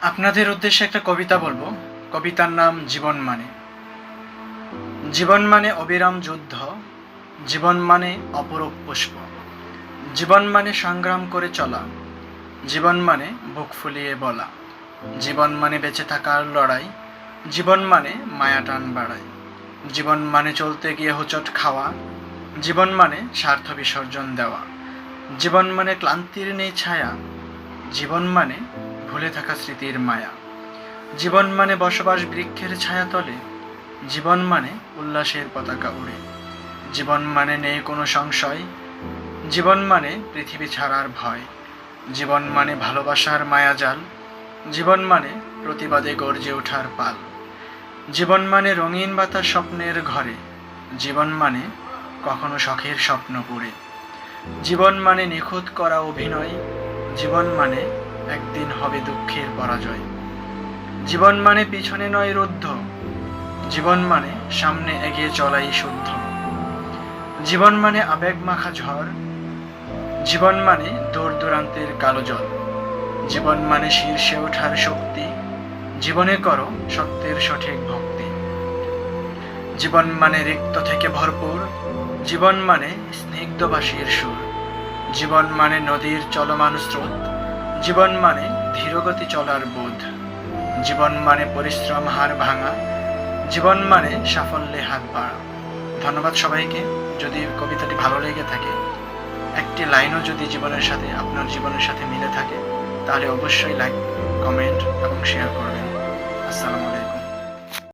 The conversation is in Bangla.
আপনাদের উদ্দেশ্যে একটা কবিতা বলব কবিতার নাম জীবন মানে জীবন মানে অবিরাম যুদ্ধ জীবন মানে অপরূপ পুষ্প জীবন মানে সংগ্রাম করে চলা জীবন মানে বুক ফুলিয়ে বলা জীবন মানে বেঁচে থাকার লড়াই জীবন মানে মায়া টান বাড়াই জীবন মানে চলতে গিয়ে হোঁচট খাওয়া জীবন মানে স্বার্থ বিসর্জন দেওয়া জীবন মানে ক্লান্তির নেই ছায়া জীবন মানে ভুলে থাকা স্মৃতির মায়া জীবন মানে বসবাস বৃক্ষের ছায়া তলে জীবন মানে উল্লাসের পতাকা উড়ে জীবন মানে নেই কোনো সংশয় জীবন মানে পৃথিবী ছাড়ার ভয় জীবন মানে ভালোবাসার মায়াজাল জীবন মানে প্রতিবাদে গর্জে ওঠার পাল জীবন মানে রঙিন বাতাস স্বপ্নের ঘরে জীবন মানে কখনো শখের স্বপ্ন পুড়ে জীবন মানে নিখুঁত করা অভিনয় জীবন মানে একদিন হবে দুঃখের পরাজয়। জীবন মানে পিছনে নয় রুদ্ধ। জীবন মানে সামনে এগিয়ে চলাই শুদ্ধ। জীবন মানে আবেগ মাখা ঝড়। জীবন মানে দূর দূরান্তের কালো জল। জীবন মানে শীর্ষে ওঠার শক্তি। জীবনে করো সত্যের সঠিক ভক্তি। জীবন মানে রিক্ত থেকে ভরপুর। জীবন মানে স্নিগ্ধবাসীর সুর। জীবন মানে নদীর চলমান স্রোত। জীবন মানে ধীরগতি চলার বোধ। জীবন মানে পরিশ্রম হার ভাঙা। জীবন মানে সাফল্যে হাত বাড়া। ধন্যবাদ সবাইকে। যদি কবিতাটি ভালো লেগে থাকে, একটি লাইনও যদি জীবনের সাথে, আপনার জীবনের সাথে মিলে থাকে, তাহলে অবশ্যই লাইক কমেন্ট এবং শেয়ার করবেন। আসসালামু আলাইকুম।